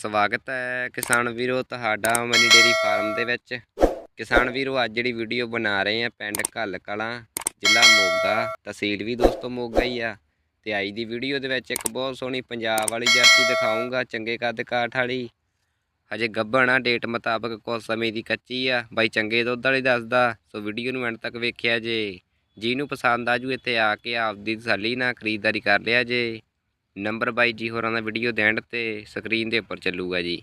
ਸਵਾਗਤ ਹੈ ਕਿਸਾਨ ਵੀਰੋ ਤੁਹਾਡਾ ਮਨੀ ਡੇਰੀ ਫਾਰਮ ਦੇ ਵਿੱਚ। ਕਿਸਾਨ ਵੀਰੋ, ਅੱਜ ਜਿਹੜੀ ਵੀਡੀਓ ਬਣਾ ਰਹੇ ਆ ਪਿੰਡ ਘੱਲ ਕਲਾਂ ਜ਼ਿਲ੍ਹਾ ਮੋਗਾ, ਤਹਿਸੀਲ ਵੀ ਦੋਸਤੋ ਮੋਗਾ ਹੀ ਆ। ਤੇ ਅੱਜ ਦੀ ਵੀਡੀਓ ਦੇ ਵਿੱਚ ਇੱਕ ਬਹੁਤ ਸੋਹਣੀ ਪੰਜਾਬ ਵਾਲੀ ਜਰਸੀ ਦਿਖਾਉਂਗਾ ਚੰਗੇ ਕੱਦ ਕਾਠ ਵਾਲੀ। ਹਜੇ ਗੱਭਣ ਆ ਡੇਟ ਮੁਤਾਬਕ ਕੁਝ ਸਮੇਂ ਦੀ ਕੱਚੀ ਆ। ਬਾਈ ਚੰਗੇ ਦੁੱਧ ਵਾਲੀ ਦੱਸਦਾ, ਸੋ ਵੀਡੀਓ ਨੂੰ ਐਂਡ ਤੱਕ ਵੇਖਿਆ ਜੇ। ਜਿਹਨੂੰ ਪਸੰਦ ਆਜੂ ਇੱਥੇ ਆ ਕੇ ਆਪਦੀ ਤਸੱਲੀ ਨਾਲ ਖਰੀਦਦਾਰੀ ਕਰ ਲਿਆ ਜੇ। ਨੰਬਰ ਬਾਈ ਜੀ ਹੋਰਾਂ ਦਾ ਵੀਡੀਓ ਦੇਣ ਤੇ ਸਕਰੀਨ ਦੇ ਉੱਪਰ ਚੱਲੂਗਾ ਜੀ।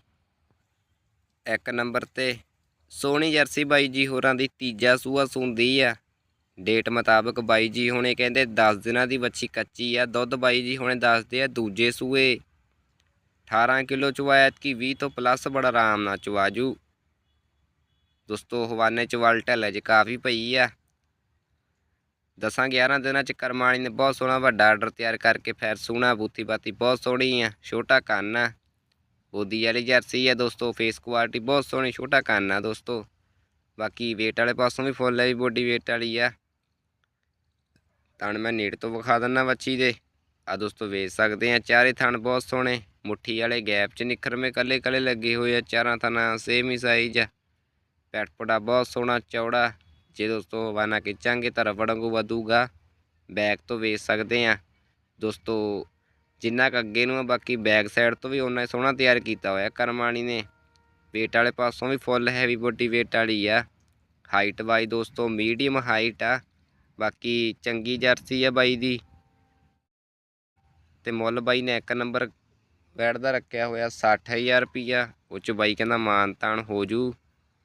ਇੱਕ ਨੰਬਰ ਤੇ, ਸੋਹਣੀ ਜਰਸੀ ਬਾਈ ਜੀ ਹੋਰਾਂ ਦੀ ਤੀਜਾ ਸੂਆ ਸੁੰਦੀ ਆ। ਡੇਟ ਮੁਤਾਬਕ ਬਾਈ ਜੀ ਹੁਣੇ ਕਹਿੰਦੇ 10 ਦਿਨਾਂ ਦੀ ਬੱਚੀ ਕੱਚੀ ਆ, ਦੁੱਧ ਬਾਈ ਜੀ ਹੁਣੇ ਦੱਸਦੇ ਆ ਦੂਜੇ ਸੂਏ। 18 ਕਿਲੋ ਚਵਾਇਆ ਕਿ 20 ਤੋਂ ਪਲੱਸ ਬੜਾ ਆਰਾਮ ਨਾਲ ਚਵਾਜੂ ਦੋਸਤੋ, ਹਵਾਨੇ ਚ ਵਲ ਢੱਲ ਚ ਕਾਫੀ ਪਈ ਆ। ਦਸਾਂ 11 ਦਿਨਾਂ ਚ ਕਰਮਾਲੀ ਨੇ ਬਹੁਤ ਸੋਹਣਾ ਵੱਡਾ ਆਰਡਰ ਤਿਆਰ ਕਰਕੇ ਫੇਰ ਸੋਹਣਾ ਬੂਥੀ ਬਾਤੀ ਬਹੁਤ ਸੋਹਣੀ ਆ, ਛੋਟਾ ਕੰਨ ਆ। ਬੋਦੀ ਵਾਲੀ ਜਰਸੀ ਆ ਦੋਸਤੋ ਫੇਸ ਕੁਆਲਿਟੀ ਬਹੁਤ ਸੋਹਣੀ, ਛੋਟਾ ਕੰਨ ਆ ਦੋਸਤੋ। ਬਾਕੀ weight ਵਾਲੇ ਪਾਸੋਂ ਵੀ ਫੁੱਲ ਹੈ ਵੀ ਬੋਡੀ weight ਵਾਲੀ ਆ। ਤਣ ਮੈਂ ਨੇੜ ਤੋਂ ਵਿਖਾ ਦਿੰਦਾ ਬੱਚੀ ਦੇ। ਆ ਦੋਸਤੋ ਵੇਚ ਸਕਦੇ ਆ, ਚਾਰੇ ਥਣ ਬਹੁਤ ਸੋਹਣੇ, ਮੁੱਠੀ ਵਾਲੇ ਗੈਪ 'ਚ ਨਿਖਰਵੇਂ ਕੱਲੇ ਕੱਲੇ ਲੱਗੇ ਹੋਏ ਆ, ਚਾਰਾਂ ਥਣਾ ਸੇਮ ਹੀ ਸਾਈਜ਼ ਆ। ਪੈਟਪੜਾ ਬਹੁਤ ਸੋਹਣਾ, ਚੌੜਾ ਜੇ ਦੋਸਤੋ ਹਵਾਨਾ ਖਿੱਚਾਂਗੇ ਤਾਂ ਰਬੜ ਵਾਂਗੂ ਵਧੂਗਾ। ਬੈਕ ਤੋਂ ਵੇਚ ਸਕਦੇ ਆ। ਦੋਸਤੋ, ਜਿੰਨਾ ਕੁ ਅੱਗੇ ਨੂੰ ਆ, ਬਾਕੀ ਬੈਕ ਸਾਈਡ ਤੋਂ ਵੀ ਓਨਾ ਹੀ ਸੋਹਣਾ ਤਿਆਰ ਕੀਤਾ ਹੋਇਆ ਕਰਮਾਣੀ ਨੇ। weight ਵਾਲੇ ਪਾਸੋਂ ਵੀ ਫੁੱਲ ਹੈਵੀ ਬੋਡੀ weight ਵਾਲੀ ਆ। ਹਾਈਟ ਬਾਈ ਦੋਸਤੋ ਮੀਡੀਅਮ ਹਾਈਟ ਆ। ਬਾਕੀ ਚੰਗੀ ਜਰਸੀ ਆ ਬਾਈ ਦੀ। ਤੇ ਮੁੱਲ ਬਾਈ ਨੇ ਇੱਕ ਨੰਬਰ ਵੈਟ ਦਾ ਰੱਖਿਆ ਹੋਇਆ 60000 ਰੁਪਈਆ। ਉਹ ਚ ਬਾਈ ਕਹਿੰਦਾ ਮਾਨ ਤਾਨ ਹੋ ਜੂ।